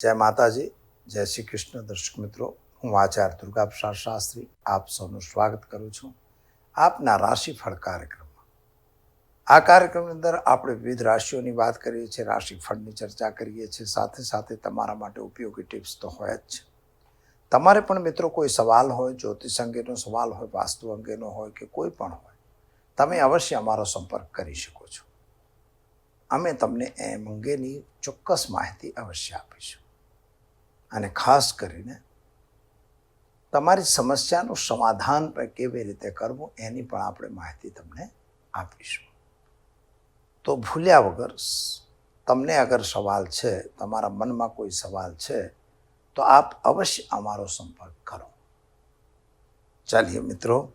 જય માતાજી, જય શ્રી કૃષ્ણ દર્શક મિત્રો. હું આચાર્ય દુર્ગાપ્રસાદ શાસ્ત્રી, આપ સૌનું સ્વાગત કરું છું આપના રાશિફળ કાર્યક્રમમાં. આ કાર્યક્રમની અંદર આપણે વિવિધ રાશિઓની વાત કરીએ છીએ, રાશિફળની ચર્ચા કરીએ છીએ, સાથે સાથે તમારા માટે ઉપયોગી ટિપ્સ તો હોય જ છે. તમારે પણ મિત્રો કોઈ સવાલ હોય, જ્યોતિષ અંગેનો સવાલ હોય, વાસ્તુ અંગેનો હોય કે કોઈ પણ હોય, તમે અવશ્ય અમારો સંપર્ક કરી શકો છો. અમે તમને એમ અંગેની ચોક્કસ માહિતી અવશ્ય આપીશું. અને ખાસ કરીને તમારી સમસ્યાનું સમાધાન કેવી રીતે કરવું એની પણ આપણે માહિતી તમને આપીશું. તો ભૂલ્યા વગર તમને અગર સવાલ છે, તમારા મનમાં કોઈ સવાલ છે, તો આપ અવશ્ય અમારો સંપર્ક કરો. ચાલીએ મિત્રો,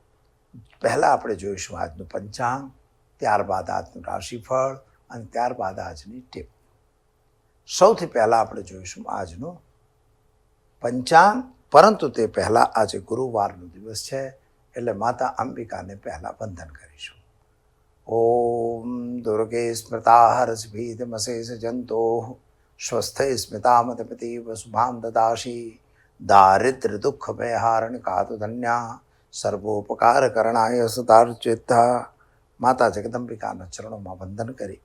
પહેલાં આપણે જોઈશું આજનું પંચાંગ, ત્યારબાદ આજનું રાશિફળ અને ત્યારબાદ આજની ટીપ સૌથી પહેલાં આપણે જોઈશું આજનું પંચાંગ, પરંતુ તે પહેલાં આજે ગુરુવારનો દિવસ છે, એટલે માતા અંબિકાને પહેલાં વંદન કરીશું. ઓમ દુર્ગે સ્મૃતા મશેષ જંતો, સ્વસ્થે સ્મિતામતપતિ વસુભામ દદાશી દારિદ્ર્ય દુઃખ ભયહારણ કાતુ ધન્યા, સર્વોપકાર કરણાય સતાર્ચિતા માતા જગદંબિકાના ચરણોમાં વંદન કરી.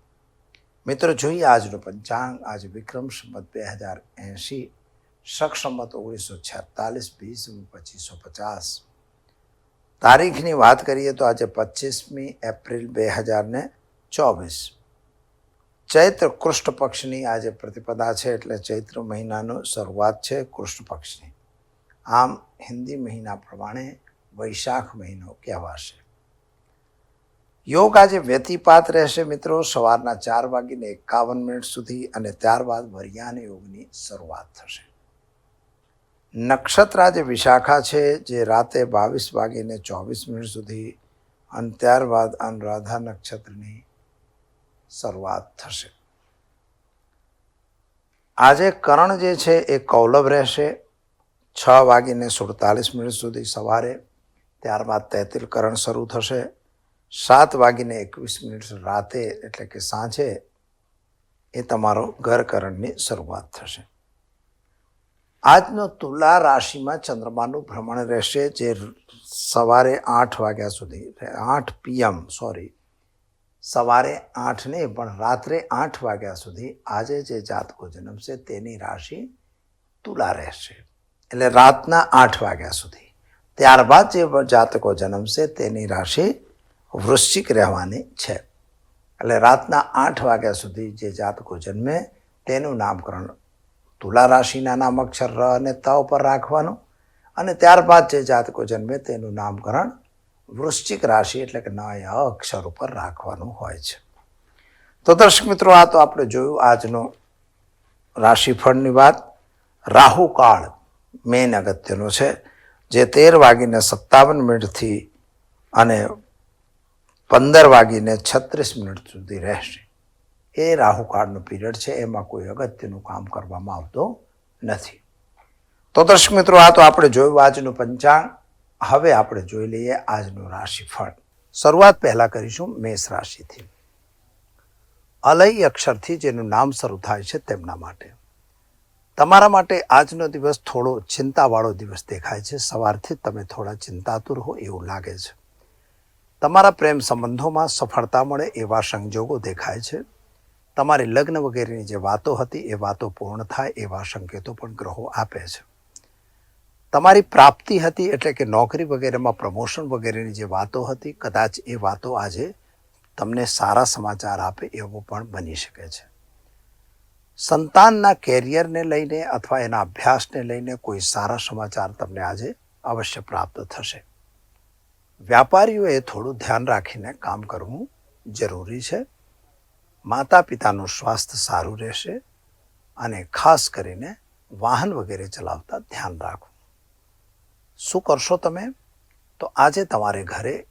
મિત્રો, જોઈએ આજનું પંચાંગ. આજે વિક્રમ સંમત બે હજાર એંશી શક સંમત ઓગણીસો છેતાલીસ વીસ પચીસો પચાસ. તારીખની વાત કરીએ તો આજે પચીસમી એપ્રિલ બે હજાર ને ચોવીસ. ચૈત્ર કૃષ્ણ પક્ષની આજે પ્રતિપદા છે એટલે ચૈત્ર મહિનાનો શરૂઆત છે કૃષ્ણ પક્ષની આમ હિન્દી મહિના પ્રમાણે વૈશાખ મહિનો કહેવાશે. યોગ આજે વ્યતિપાત રહેશે મિત્રો. સવારના ચાર વાગીને એકાવન મિનિટ સુધી અને ત્યારબાદ વરિયાન યોગની શરૂઆત થશે. નક્ષત્ર આજે વિશાખા છે, જે રાતે બાવીસ વાગીને ચોવીસ મિનિટ સુધી અને ત્યારબાદ અનુરાધા નક્ષત્રની શરૂઆત થશે. આજે કરણ જે છે એ કૌલભ રહેશે. છ વાગીને સુડતાલીસ મિનિટ સુધી સવારે ત્યારબાદ તૈતિલ કરણ શરૂ થશે. સાત વાગીને એકવીસ મિનિટ રાતે એટલે કે સાંજે એ તમારો ઘરકરણની શરૂઆત થશે. આજનો તુલા રાશિમાં ચંદ્રમાનું ભ્રમણ રહેશે, જે સવારે આઠ વાગ્યા સુધી આઠ પીએમ સોરી સવારે આઠ નહીં, પણ રાત્રે આઠ વાગ્યા સુધી આજે જે જાતકો જન્મશે તેની રાશિ તુલા રહેશે. એટલે રાતના આઠ વાગ્યા સુધી. ત્યારબાદ જે જાતકો જન્મશે તેની રાશિ વૃશ્ચિક રહેવાની છે. એટલે રાતના આઠ વાગ્યા સુધી જે જાતકો જન્મે તેનું નામકરણ તુલા રાશિના નામ અક્ષર ર અને ત ઉપર રાખવાનું. અને ત્યારબાદ જે જાતકો જન્મે તેનું નામકરણ વૃશ્ચિક રાશિ એટલે કે નય અક્ષર ઉપર રાખવાનું હોય છે. તો દર્શક મિત્રો, આ તો આપણે જોયું આજનો રાશિફળની વાત. રાહુકાળ મેન અગત્યનો છે. જે તેર વાગીને સત્તાવન મિનિટથી અને પંદર વાગીને છત્રીસ મિનિટ સુધી રહેશે. એ રાહુકાળનો પીરિયડ છે, એમાં કોઈ અગત્યનું કામ કરવામાં આવતું નથી. તો દર્શક મિત્રો, આ તો આપણે જોયું આજનું પંચાંગ. હવે આપણે જોઈ લઈએ આજનું રાશિફળ. શરૂઆત પહેલાં કરીશું મેષ રાશિથી. અલય અક્ષરથી જેનું નામ શરૂ થાય છે તેમના માટે. તમારા માટે આજનો દિવસ થોડો ચિંતાવાળો દિવસ દેખાય છે. સવારથી તમે થોડા ચિંતાતુર હો એવું લાગે છે. તમારા પ્રેમ સંબંધોમાં સફળતા મળે એવા સંજોગો દેખાય છે. તમારી લગ્ન વગેરેની જે વાતો હતી એ વાતો પૂર્ણ થાય એવા સંકેતો પણ ગ્રહો આપે છે. તમારી પ્રાપ્તિ હતી એટલે કે નોકરી વગેરેમાં પ્રમોશન વગેરેની જે વાતો હતી, કદાચ એ વાતો આજે તમને સારા સમાચાર આપે એવું પણ બની શકે છે. સંતાનના કેરિયરને લઈને અથવા એના અભ્યાસને લઈને કોઈ સારા સમાચાર તમને આજે અવશ્ય પ્રાપ્ત થશે. વ્યાપારીઓએ થોડું ધ્યાન રાખીને કામ કરવું જરૂરી છે. માતા પિતાનું સ્વાસ્થ્ય સારું રહેશે અને ખાસ કરીને વાહન વગેરે ચલાવતા ધ્યાન રાખવું. શું કરશો તમે? તો આજે તમારે ઘરે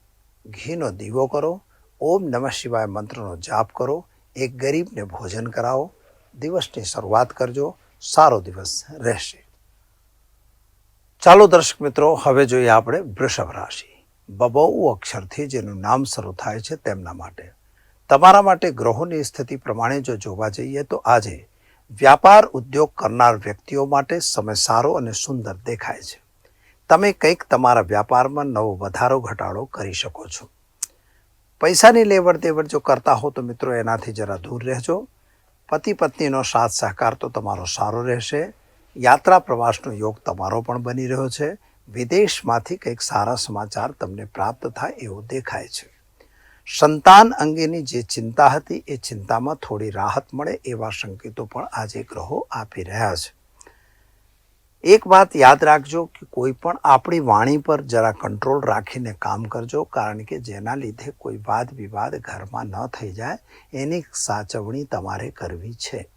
ઘીનો દીવો કરો, ઓમ નમઃ શિવાય મંત્રનો જાપ કરો, એક ગરીબને ભોજન કરાવો, દિવસની શરૂઆત કરજો, સારો દિવસ રહેશે. ચાલો દર્શક મિત્રો, હવે જોઈએ આપણે વૃષભ રાશિ. બબૌ અક્ષરથી જેનું નામ શરૂ થાય છે તેમના માટે. તમારા માટે ગ્રહોની સ્થિતિ પ્રમાણે જો જોવા જઈએ તો આજે વ્યાપાર ઉદ્યોગ કરનાર વ્યક્તિઓ માટે સમય સારો અને સુંદર દેખાય છે. તમે કંઈક તમારા વ્યાપારમાં નવો વધારો, ઘટાડો કરી શકો છો. પૈસાની લેવડ દેવડ જો કરતા હો તો મિત્રો એનાથી જરા દૂર રહેજો. પતિ પત્નીનો સાથ સહકાર તો તમારો સારો રહેશે. યાત્રા પ્રવાસનો યોગ તમારો પણ બની રહ્યો છે. વિદેશમાંથી કંઈક સારા સમાચાર તમને પ્રાપ્ત થાય એવું દેખાય છે. સંતાન અંગેની જે ચિંતા હતી એ ચિંતામાં થોડી રાહત મળે એવા સંકેતો પણ આજે ગ્રહો આપી રહ્યા છે. એક વાત યાદ રાખજો કે કોઈ પણ આપણી વાણી પર જરા કંટ્રોલ રાખીને કામ કરજો, કારણ કે જેના લીધે કોઈ વાદ વિવાદ ઘરમાં ન થઈ જાય, એની સાચવણી તમારે કરવી છે.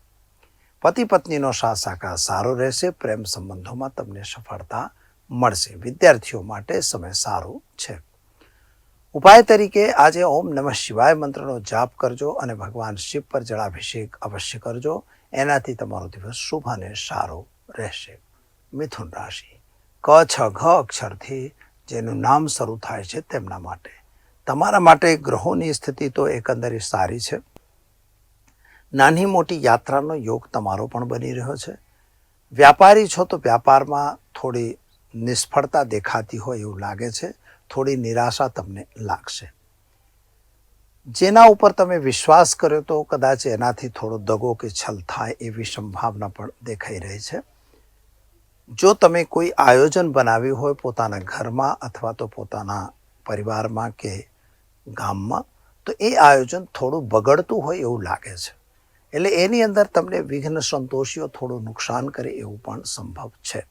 પતિ પત્નીનો સાથ સાકાર સારો રહેશે, પ્રેમ સંબંધોમાં તમને સફળતા મળશે. વિદ્યાર્થીઓ માટે સમય સારો છે. ઉપાય તરીકે આજે ઓમ નમઃ શિવાય મંત્રનો જાપ કરજો અને ભગવાન શિવ પર જળાભિષેક અવશ્ય કરજો. એનાથી તમારો દિવસ શુભ અને સારો રહેશે. મિથુન રાશિ. ક, છ, ઘ અક્ષરથી જેનું નામ શરૂ થાય છે તેમના માટે. તમારા માટે ગ્રહોની સ્થિતિ તો એકંદરે સારી છે. નાની મોટી યાત્રાનો યોગ તમારો પણ બની રહ્યો છે. વ્યાપારી છો તો વ્યાપારમાં થોડી નિષ્ફળતા દેખાતી હોય એવું લાગે છે. થોડી નિરાશા તમને લાગશે. જેના ઉપર તમે વિશ્વાસ કર્યો તો કદાચ એનાથી થોડો દગો કે છલ થાય એવી સંભાવના પણ દેખાઈ રહી છે. જો તમે કોઈ આયોજન બનાવ્યું હોય પોતાના ઘરમાં અથવા તો પોતાના પરિવારમાં કે ગામમાં, તો એ આયોજન થોડું બગડતું હોય એવું લાગે છે. એટલે એની અંદર તમને વિઘ્ન સંતોષીઓ, થોડું નુકસાન કરે એવું પણ સંભવ છે.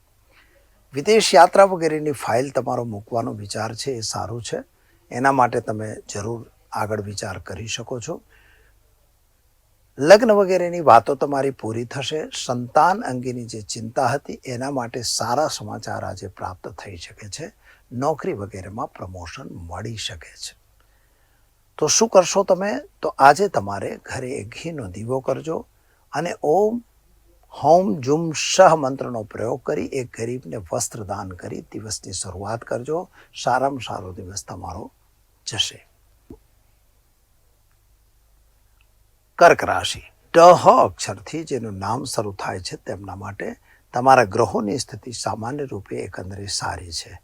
વિદેશ યાત્રા વગેરેની ફાઇલ તમારો મૂકવાનો વિચાર છે એ સારું છે. એના માટે તમે જરૂર આગળ વિચાર કરી શકો છો. લગ્ન વગેરેની વાતો તમારી પૂરી થશે. સંતાન અંગેની જે ચિંતા હતી એના માટે સારા સમાચાર આજે પ્રાપ્ત થઈ શકે છે. નોકરી વગેરેમાં પ્રમોશન મળી શકે છે. તો શું કરશો તમે? તો આજે તમારે ઘરે ઘીનો દીવો કરજો અને ઓમ હોમ જુમ શહ મંત્રનો પ્રયોગ કરી એક ગરીબને વસ્ત્ર દાન કરી દિવસની શરૂઆત કરજો. સારામાં સારો દિવસ તમારો જશે. કર્ક રાશિ. ટહ અક્ષરથી જેનું નામ શરૂ થાય છે તેમના માટે તમારા ગ્રહોની સ્થિતિ સામાન્ય રૂપે એકંદરે સારી છે.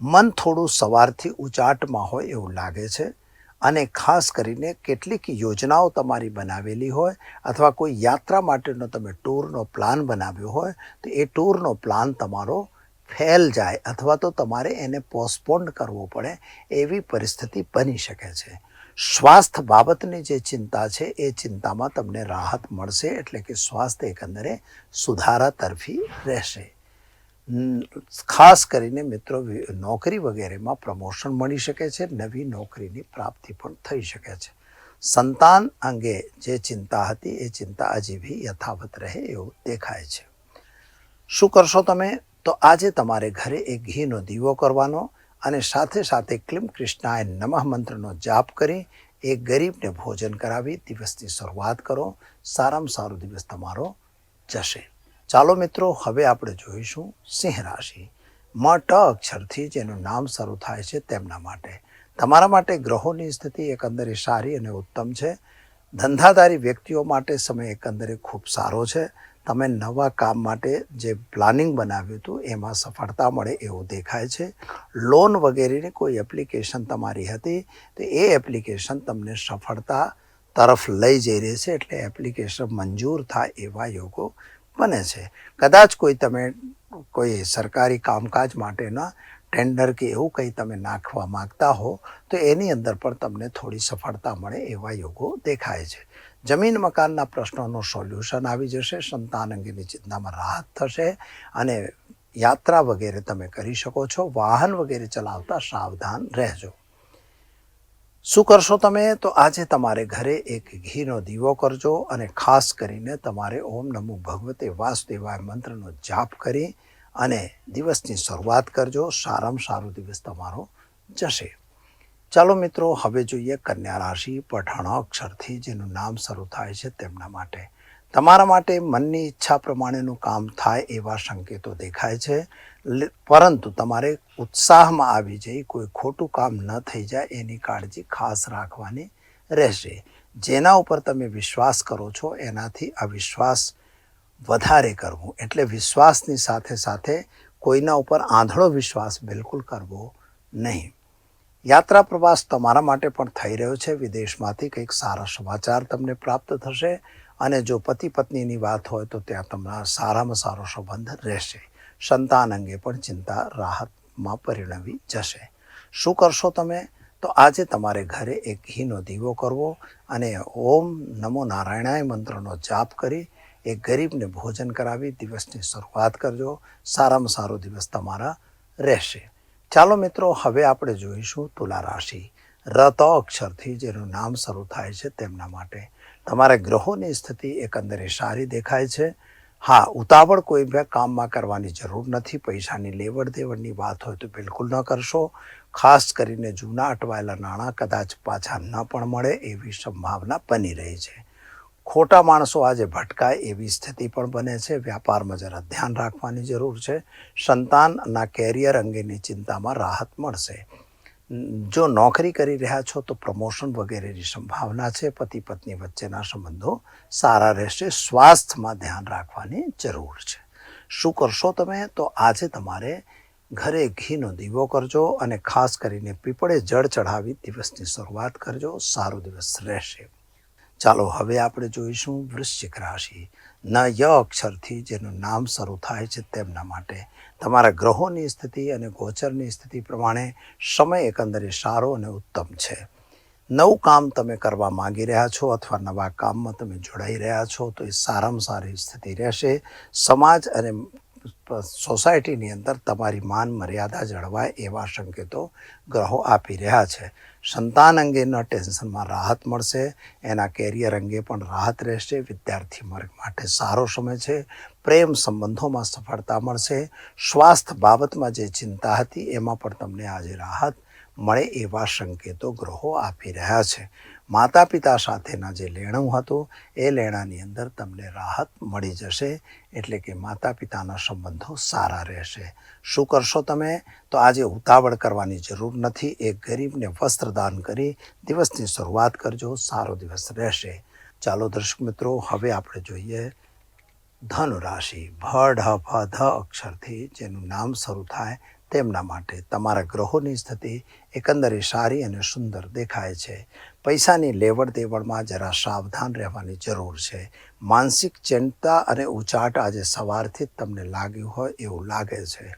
મન થોડું સવારથી ઉચાટમાં હોય એવું લાગે છે. અને ખાસ કરીને કેટલીક યોજનાઓ તમારી બનાવેલી હોય અથવા કોઈ યાત્રા માટેનો તમે ટૂરનો પ્લાન બનાવ્યો હોય, તો એ ટૂરનો પ્લાન તમારો ફેલ જાય અથવા તો તમારે એને પોસ્ટપોન્ડ કરવો પડે એવી પરિસ્થિતિ બની શકે છે. સ્વાસ્થ્ય બાબતની જે ચિંતા છે, એ ચિંતામાં તમને રાહત મળશે એટલે કે સ્વાસ્થ્ય એકંદરે સુધારા તરફી રહેશે. ખાસ કરીને મિત્રો નોકરી વગેરેમાં પ્રમોશન મળી શકે છે, નવી નોકરીની પ્રાપ્તિ પણ થઈ શકે છે. સંતાન અંગે જે ચિંતા હતી, એ ચિંતા હજી બી યથાવત રહે એવું દેખાય છે. શું કરશો તમે? તો આજે તમારે ઘરે એક ઘીનો દીવો કરવાનો અને સાથે સાથે ક્લિમ કૃષ્ણાય નમઃ મંત્રનો જાપ કરી, એક ગરીબને ભોજન કરાવી, દિવસની શરૂઆત કરો. સારામાં સારો દિવસ તમારો જશે. ચાલો મિત્રો, હવે આપણે જોઈશું સિંહ રાશિ. મ ટ અક્ષરથી જેનું નામ શરૂ થાય છે તેમના માટે. તમારા માટે ગ્રહોની સ્થિતિ એકંદરે સારી અને ઉત્તમ છે. ધંધાદારી વ્યક્તિઓ માટે સમય એકંદરે ખૂબ સારો છે. તમે નવા કામ માટે જે પ્લાનિંગ બનાવ્યું હતું, એમાં સફળતા મળે એવું દેખાય છે. લોન વગેરેની કોઈ એપ્લિકેશન તમારી હતી, તો એ એપ્લિકેશન તમને સફળતા તરફ લઈ જઈ રહી છે, એટલે એપ્લિકેશન મંજૂર થાય એવા યોગો બને છે. કદાચ કોઈ તમે કોઈ સરકારી કામકાજ માટેના ટેન્ડર કે એવું કંઈ તમે નાખવા માગતા હો, તો એની અંદર પણ તમને થોડી સફળતા મળે એવા યોગો દેખાય છે. જમીન મકાનના પ્રશ્નોનું સોલ્યુશન આવી જશે, સંતાન અંગેની ચિંતામાં રાહત થશે અને યાત્રા વગેરે તમે કરી શકો છો, વાહન વગેરે ચલાવતા સાવધાન રહેજો. શું કરશો તમે? તો આજે તમારે ઘરે એક ઘીનો દીવો કરજો અને ખાસ કરીને તમારે ઓમ નમો ભગવતે વાસુદેવાય મંત્રનો જાપ કરી અને દિવસની શરૂઆત કરજો. સારામાં સારો દિવસ તમારો જશે. ચાલો મિત્રો, હવે જોઈએ કન્યા રાશિ, પઠાણ અક્ષરથી જેનું નામ શરૂ થાય છે તેમના માટે. તમારા માટે મનની ઈચ્છા પ્રમાણેનું કામ થાય એવા સંકેતો દેખાય છે. પરંતુ તમારે ઉત્સાહમાં આવી જઈ કોઈ ખોટું કામ ન થઈ જાય એની કાળજી ખાસ રાખવાની રહેશે. જેના ઉપર તમે વિશ્વાસ કરો છો એનાથી અવિશ્વાસ વધારે કરવો. એટલે વિશ્વાસની સાથે સાથે કોઈના ઉપર આંધળો વિશ્વાસ બિલકુલ કરવો નહીં. યાત્રા પ્રવાસ તમારા માટે પણ થઈ રહ્યો છે. વિદેશમાંથી કંઈક સારા સમાચાર તમને પ્રાપ્ત થશે. અને જો પતિ પત્નીની વાત હોય તો ત્યાં તમારા સારામાં સારો સંબંધ રહેશે. સંતાન અંગે પણ ચિંતા રાહતમાં પરિણમી જશે. શું કરશો તમે? તો આજે તમારે ઘરે એક ઘીનો દીવો કરવો અને ઓમ નમો નારાયણાય મંત્રનો જાપ કરી એક ગરીબને ભોજન કરાવી દિવસની શરૂઆત કરજો. સારામાં સારો દિવસ તમારા રહેશે. ચાલો મિત્રો, હવે આપણે જોઈશું તુલા રાશિ. રત અક્ષરથી જેનું નામ શરૂ થાય છે તેમના માટે તમારા ગ્રહોની સ્થિતિ એકંદરે સારી દેખાય છે. હા, ઉતાવળ કોઈ બે કામમાં કરવાની જરૂર નથી. પૈસાની લેવડ દેવડની વાત હોય તો બિલકુલ ન કરશો. ખાસ કરીને જૂના અટવાયેલા નાણાં કદાચ પાછા ન પણ મળે એવી સંભાવના બની રહી છે. ખોટા માણસો આજે ભટકાય એવી સ્થિતિ પણ બને છે. વ્યાપારમાં જરા ધ્યાન રાખવાની જરૂર છે. સંતાનના કેરિયર અંગેની ચિંતામાં રાહત મળશે. જો નોકરી કરી રહ્યા છો તો પ્રમોશન વગેરેની સંભાવના છે. પતિ પત્ની વચ્ચેના સંબંધો સારા રહેશે. સ્વાસ્થ્યમાં ધ્યાન રાખવાની જરૂર છે. શું કરશો તમે? તો આજે તમારે ઘરે ઘીનો દીવો કરજો અને ખાસ કરીને પીપળે જળ ચઢાવી દિવસની શરૂઆત કરજો. સારો દિવસ રહેશે. ચાલો, હવે આપણે જોઈશું વૃશ્ચિક રાશિ. ન ય અક્ષરથી જેનું નામ શરૂ થાય છે તેમના માટે તમારા ગ્રહોની સ્થિતિ અને ગોચરની સ્થિતિ પ્રમાણે સમય એકંદરે સારો અને ઉત્તમ છે. નવું કામ તમે કરવા માંગી રહ્યા છો અથવા નવા કામમાં તમે જોડાઈ રહ્યા છો તો એ સારામાં સારી સ્થિતિ રહેશે. સમાજ અને સોસાયટીની અંદર તમારી માન મર્યાદા જળવાય એવા સંકેતો ગ્રહો આપી રહ્યા છે. સંતાન અંગેના ટેન્શનમાં રાહત મળશે. એના કેરિયર અંગે પણ રાહત રહેશે. વિદ્યાર્થી વર્ગ માટે સારો સમય છે. પ્રેમ સંબંધોમાં સફળતા મળશે. સ્વાસ્થ્ય બાબતમાં જે ચિંતા હતી, એમાં પણ તમને આજે રાહત મળે એવા સંકેતો ગ્રહો આપી રહ્યા છે. માતા પિતા સાથેના જે લેણું હતું, એ લેણાની અંદર તમને રાહત મળી જશે. એટલે કે માતા પિતાના સંબંધો સારા રહેશે. શું કરશો તમે? તો આજે ઉતાવળ કરવાની જરૂર નથી. એક ગરીબને વસ્ત્રદાન કરી દિવસની શરૂઆત કરજો. સારો દિવસ રહેશે. ચાલો દર્શક મિત્રો, હવે આપણે જોઈએ ધનુ રાશિ ભ ઢ ફ ધ અક્ષરથી જેનું નામ શરૂ થાય તેમના માટે તમારા ગ્રહોની સ્થિતિ એકંદરે સારી અને સુંદર દેખાય છે. પૈસાની લેવડ દેવડમાં જરા સાવધાન રહેવાની જરૂર છે. માનસિક ચિંતા અને ઉચાટ આજે સવારથી જ તમને લાગ્યું હોય એવું લાગે છે.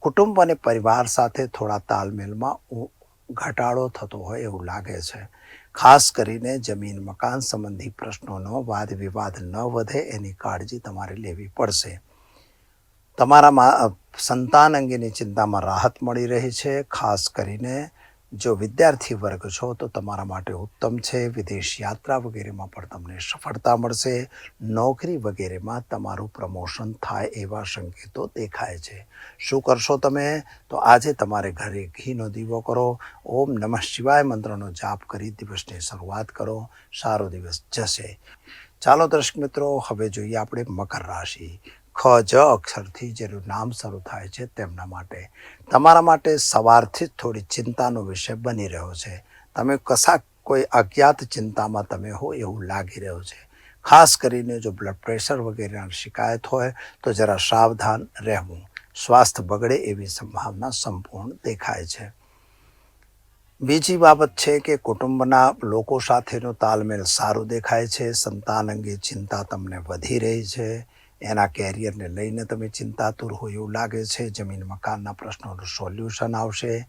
કુટુંબ અને પરિવાર સાથે થોડા તાલમેલમાં ઘટાડો થતો હોય એવું લાગે છે. ખાસ કરીને જમીન મકાન સંબંધી પ્રશ્નોનો વાદ વિવાદ ન વધે એની કાળજી તમારે લેવી પડશે. તમારામાં સંતાન અંગેની ચિંતામાં રાહત મળી રહી છે, ખાસ કરીને જો વિદ્યાર્થી વર્ગ છો, તો તમારા માટે ઉત્તમ છે. વિદેશ યાત્રા વગેરેમાં પણ તમને સફળતા મળશે. નોકરી વગેરેમાં તમારું પ્રમોશન થાય એવા સંકેતો દેખાય છે. શું કરશો તમે? તો આજે તમારે ઘરે ઘીનો દીવો કરો. ઓમ નમઃ શિવાય. મંત્રનો જાપ કરી દિવસની શરૂઆત કરો. સારો દિવસ જશે. ચાલો દર્શક મિત્રો, હવે જોઈએ આપણે મકર રાશિ. ખ, જ, અક્ષરથી જેનું નામ શરૂ થાય છે તેમના માટે. તમારા માટે સવારથી જ થોડી ચિંતાનો વિષય બની રહ્યો છે. તમે કશા કોઈ અજ્ઞાત ચિંતામાં તમે હો એવું લાગી રહ્યું છે. ખાસ કરીને જો બ્લડ પ્રેશર વગેરેના શિકાયત હોય તો જરા સાવધાન રહેવું. સ્વાસ્થ્ય બગડે એવી સંભાવના સંપૂર્ણ દેખાય છે. બીજી બાબત છે કે કુટુંબના લોકો સાથેનો તાલમેલ સારું દેખાય છે. સંતાન અંગે ચિંતા તમને વધી રહી છે. એના કેરિયરને લઈને તમે ચિંતાતુર હોય એવું લાગે છે? જમીન મકાનના પ્રશ્નોનું સોલ્યુશન આવશે.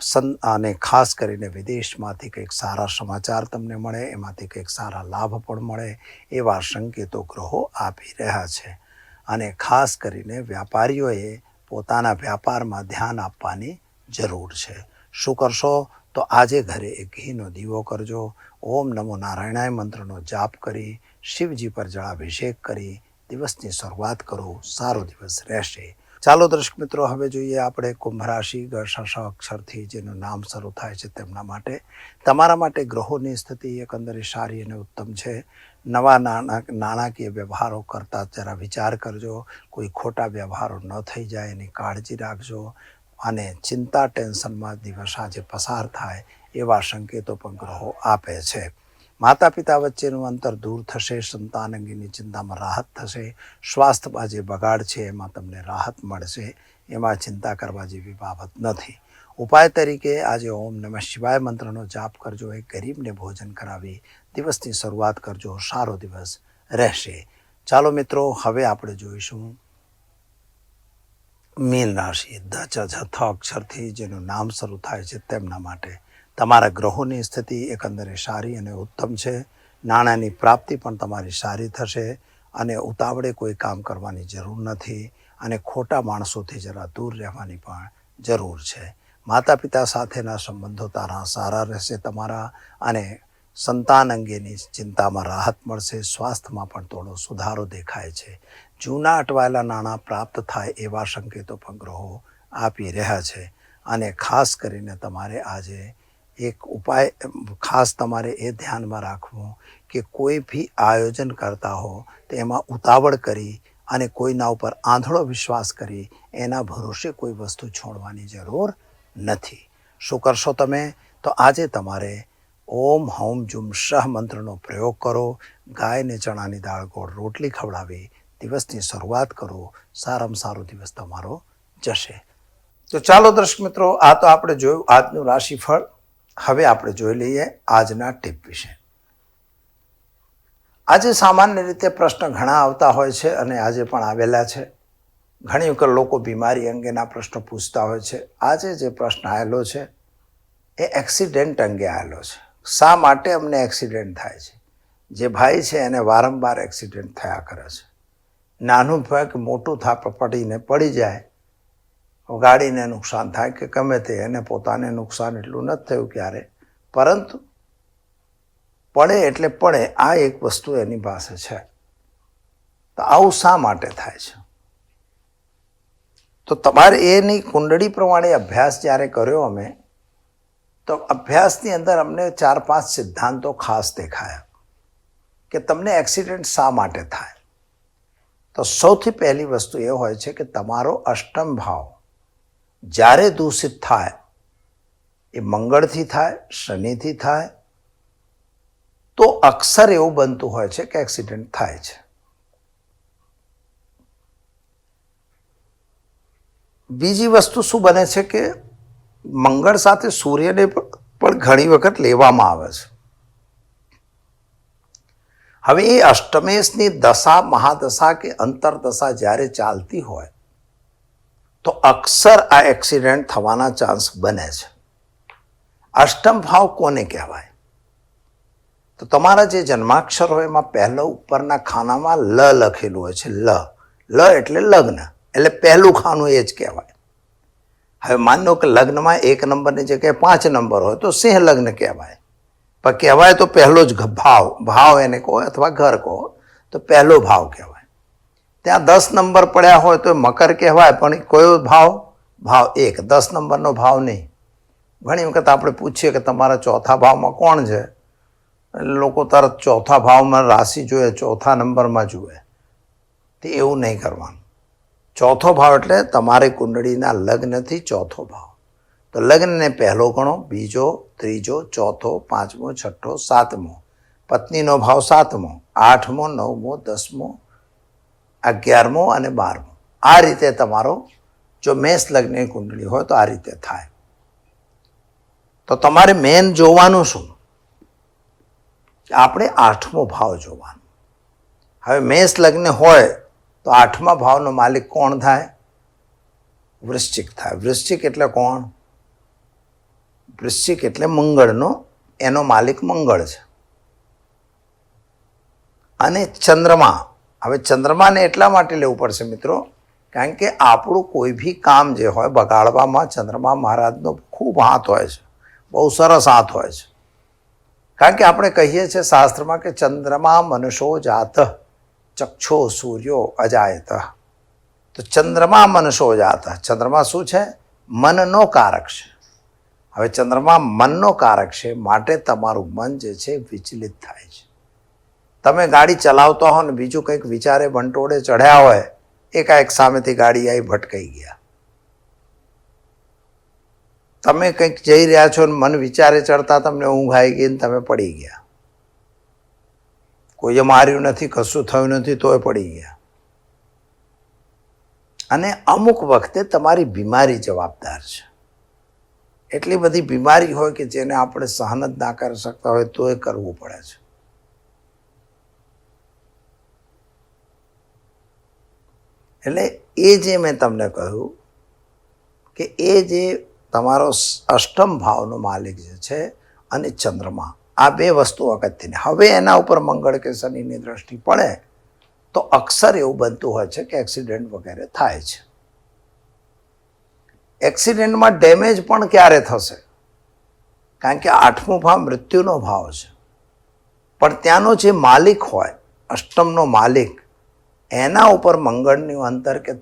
સન અને ખાસ કરીને વિદેશમાંથી કંઈક સારા સમાચાર તમને મળે, એમાંથી કંઈક સારા લાભ પણ મળે એવા સંકેતો ગ્રહો આપી રહ્યા છે. અને ખાસ કરીને વ્યાપારીઓએ પોતાના વ્યાપારમાં ધ્યાન આપવાની જરૂર છે. શું કરશો? તો આજે ઘરે એક ઘીનો દીવો કરજો. ઓમ નમો નારાયણાય મંત્રનો જાપ કરી, શિવજી પર જળાભિષેક કરી દિવસની શરૂઆત કરો, સારો દિવસ રહેશે. ચાલો દર્શક મિત્રો, હવે જોઈએ આપણે કુંભ રાશિ અક્ષરથી જેનું નામ શરૂ થાય છે તેમના માટે. તમારા માટે ગ્રહોની સ્થિતિ એકંદરે સારી અને ઉત્તમ છે. નવા નાણા, નાણાકીય વ્યવહારો કરતા જરા વિચાર કરજો. કોઈ ખોટા વ્યવહારો ન થઈ જાય, એની કાળજી રાખજો. અને ચિંતા, ટેન્શનમાં દિવસ આજે પસાર થાય એવા સંકેતો પણ ગ્રહો આપે છે. માતા પિતા વચ્ચેનું અંતર દૂર થશે, સંતાન અંગેની ચિંતામાં રાહત થશે સ્વાસ્થ્યમાં જે બગાડ છે, એમાં તમને રાહત મળશે, એમાં ચિંતા કરવા જેવી બાબત નથી. ઉપાય તરીકે આજે ઓમ નમઃ શિવાય મંત્રનો જાપ કરજો, એ ગરીબને ભોજન કરાવી. દિવસની શરૂઆત કરજો, સારો દિવસ રહેશે. ચાલો મિત્રો, હવે આપણે જોઈશું મીન રાશિ ધ થ અક્ષરથી જેનું નામ શરૂ થાય છે તેમના માટે. તમારા ગ્રહોની સ્થિતિ એકંદરે સારી અને ઉત્તમ છે. નાણાંની પ્રાપ્તિ પણ તમારી સારી થશે અને ઉતાવળે કોઈ કામ કરવાની જરૂર નથી અને ખોટા માણસોથી જરા દૂર રહેવાની પણ જરૂર છે. માતા પિતા સાથેના સંબંધો તારા સારા રહેશે તમારા અને સંતાન અંગેની ચિંતામાં રાહત મળશે. સ્વાસ્થ્યમાં પણ થોડો સુધારો દેખાય છે. જૂના અટવાયેલા નાણાં પ્રાપ્ત થાય એવા સંકેતો પણ ગ્રહો આપી રહ્યા છે અને ખાસ કરીને તમારે આજે એક ઉપાય ખાસ તમારે એ ધ્યાનમાં રાખવું કે કોઈ બી આયોજન કરતા હો તો એમાં ઉતાવળ કરી અને કોઈના ઉપર આંધળો વિશ્વાસ કરી એના ભરોસે કોઈ વસ્તુ છોડવાની જરૂર નથી શું કરશો તમે તો આજે તમારે ઓમ હૌમ જુમ શહ મંત્રનો પ્રયોગ કરો ગાયને ચણાની દાળ ગોળ રોટલી ખવડાવી દિવસની શરૂઆત કરો સારામાં સારો દિવસ તમારો જશે તો ચાલો દર્શક મિત્રો આ તો આપણે જોયું આજનું રાશિફળ. હવે આપણે જોઈ લઈએ આજના ટીપ વિશે. આજે સામાન્ય રીતે પ્રશ્ન ઘણા આવતા હોય છે અને આજે પણ આવેલા છે. ઘણી વખત લોકો બીમારી અંગેના પ્રશ્નો પૂછતા હોય છે. આજે જે પ્રશ્ન આવેલો છે, એ એક્સિડન્ટ અંગે આવેલો છે. શા માટે અમને એક્સિડન્ટ થાય છે? જે ભાઈ છે એને વારંવાર એક્સિડન્ટ થયા કરે છે. નાનું કે મોટું થાપ પડીને પડી જાય. ગાડીને નુકસાન થાય કે ગમે તે, એને પોતાને નુકસાન એટલું નથી થયું ક્યારે. પરંતુ પડે એટલે પડે, આ એક વસ્તુ એની પાસે છે. તો આવું શા માટે થાય છે? તો તમારે એની કુંડળી પ્રમાણે અભ્યાસ જ્યારે કર્યો અમે, તો અભ્યાસની અંદર અમને ચાર પાંચ સિદ્ધાંતો ખાસ દેખાયા કે તમને એક્સિડન્ટ શા માટે થાય. તો સૌથી પહેલી વસ્તુ એ હોય છે કે તમારો અષ્ટમ ભાવ જ્યારે દૂષિત થાય, એ મંગળથી થાય, શનિથી થાય, તો અક્ષર એવું બનતું હોય છે કે એક્સિડન્ટ થાય છે. બીજી વસ્તુ શું બને છે કે મંગળ સાથે સૂર્યને પણ ઘણી વખત લેવામાં આવે છે. હવે એ અષ્ટમેશની દશા, મહાદશા કે અંતરદશા જ્યારે ચાલતી હોય તો અક્ષર આ એક્સિડન્ટ થવાના ચાન્સ બને છે. અષ્ટમ ભાવ કોને કહેવાય? તો તમારા જે જન્માક્ષર હોય એમાં પહેલો ઉપરના ખાનામાં લ લખેલું હોય છે, લ. લ એટલે લગ્ન, એટલે પહેલું ખાનું એ જ કહેવાય. હવે માનો કે લગ્નમાં એક નંબરની જગ્યાએ પાંચ નંબર હોય તો સિંહ લગ્ન કહેવાય. પણ કહેવાય તો પહેલો જ ભાવ ભાવ એને કહો અથવા ઘર કહો, તો પહેલો ભાવ કહેવાય. ત્યાં દસ નંબર પડ્યા હોય તો મકર કહેવાય, પણ કયો ભાવ? ભાવ એક. દસ નંબરનો ભાવ નહીં. ઘણી વખત આપણે પૂછીએ કે તમારા ચોથા ભાવમાં કોણ છે? લોકો તરત ચોથા ભાવમાં રાશિ જોઈએ ચોથા નંબરમાં જુએ. તે એવું નહીં કરવાનું. ચોથો ભાવ એટલે તમારી કુંડળીના લગ્નથી ચોથો ભાવ. તો લગ્નને પહેલો ગણો, બીજો, ત્રીજો, ચોથો, પાંચમો, છઠ્ઠો, સાતમો. પત્નીનો ભાવ સાતમો, આઠમો, નવમો, દસમો અગિયારમો અને બારમો. આ રીતે તમારો જો મેષ લગ્નની કુંડળી હોય તો આ રીતે થાય. તો તમારે મેન જોવાનું શું? આપણે આઠમો ભાવ જોવાનો. હવે મેષ લગ્ન હોય તો આઠમા ભાવનો માલિક કોણ થાય? વૃશ્ચિક થાય. વૃશ્ચિક એટલે કોણ? વૃશ્ચિક એટલે મંગળનો, એનો માલિક મંગળ છે. અને ચંદ્રમા હવે ચંદ્રમાને એટલા માટે લેવું પડશે મિત્રો, કારણ કે આપણું કોઈ બી કામ જે હોય બગાડવામાં ચંદ્રમા મહારાજનો ખૂબ હાથ હોય છે, બહુ સરસ હાથ હોય છે. કારણ કે આપણે કહીએ છીએ શાસ્ત્રમાં કે ચંદ્રમા મનુષ્યો જાત, ચક્ષો સૂર્યો અજાયત. તો ચંદ્રમા મનુષ્યો જાત, ચંદ્રમા શું છે? મનનો કારક છે. હવે ચંદ્રમા મનનો કારક છે, માટે તમારું મન જે છે વિચલિત થાય છે. તમે ગાડી ચલાવતા હો ને બીજું કંઈક વિચારે બંટોળે ચઢ્યા હોય એકાએક સામેથી ગાડી આવી ભટકાઈ ગયા. તમે કંઈક જઈ રહ્યા છો ને મન વિચારે ચડતા તમને ઊંઘ આવી ગઈ ને તમે પડી ગયા. કોઈએ માર્યું નથી, કશું થયું નથી, તોય પડી ગયા. અને અમુક વખતે તમારી બીમારી જવાબદાર છે. એટલી બધી બીમારી હોય કે જેને આપણે સહન જ ના કરી શકતા હોય તોય કરવું પડે છે. એટલે એ જે મેં તમને કહ્યું કે એ જે તમારો અષ્ટમ ભાવનો માલિક જે છે અને ચંદ્રમા, આ બે વસ્તુ અગત્યની. હવે એના ઉપર મંગળ કે શનિની દ્રષ્ટિ પડે તો અક્ષર એવું બનતું હોય છે કે એક્સિડન્ટ વગેરે થાય છે. એક્સિડન્ટમાં ડેમેજ પણ ક્યારે થશે? કારણ કે આઠમો ભાવ મૃત્યુનો ભાવ છે. પણ ત્યાંનો જે માલિક હોય, અષ્ટમનો માલિક એના ઉપર મંગળનું અંતર કે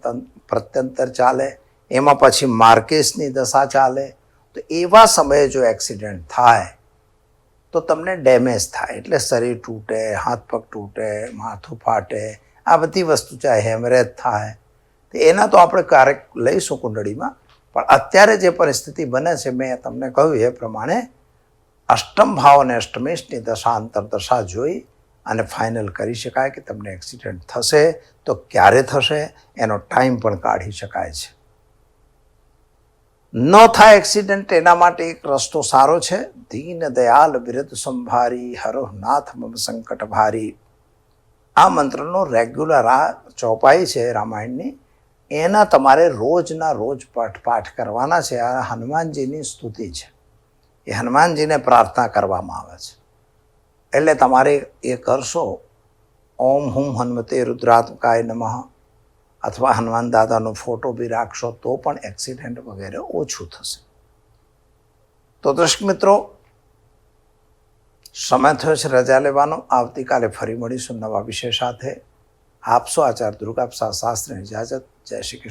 પ્રત્યંતર ચાલે, એમાં પછી માર્કેસની દશા ચાલે, તો એવા સમયે જો એક્સિડન્ટ થાય, તો તમને ડેમેજ થાય. એટલે શરીર તૂટે, હાથ પગ તૂટે, માથું ફાટે, આ બધી વસ્તુ ચાહે, હેમરેજ થાય. તો એના તો આપણે ક્યારેક લઈશું કુંડળીમાં, પણ અત્યારે જે પરિસ્થિતિ બને છે, મેં તમને કહ્યું એ પ્રમાણે અષ્ટમ ભાવ અને અષ્ટમેશની દશા અંતર દશા જોઈ અને ફાઇનલ કરી શકાય કે તમને એક્સિડન્ટ થશે, તો ક્યારે થશે, એનો ટાઈમ પણ કાઢી શકાય છે. ન થાય એક્સિડન્ટ એના માટે એક રસ્તો સારો છે. દીન દયાલ બિરદ સંભારી હરો નાથ મમ સંકટ ભારી. આ મંત્રનો રેગ્યુલર આ ચોપાઈ છે રામાયણની. એના તમારે રોજના રોજ પાઠ પાઠ કરવાના છે. આ હનુમાનજીની સ્તુતિ છે. એ હનુમાનજીને પ્રાર્થના કરવામાં આવે છે. એટલે તમારે એ કરશો. ઓમ હુમ હનુમતે રુદ્રાત્મકાય નમઃ. અથવા હનુમાન દાદાનો ફોટો બી રાખશો તો પણ એક્સિડન્ટ વગેરે ઓછું થશે. તો દર્શક મિત્રો, સમય થયો છે રજા લેવાનો. આવતીકાલે ફરી મળીશું નવા વિષય સાથે. આપશો આચાર્ય દુર્ગા શાસ્ત્રની શાસ્ત્રીની ઇજાજત. જય શ્રી કૃષ્ણ.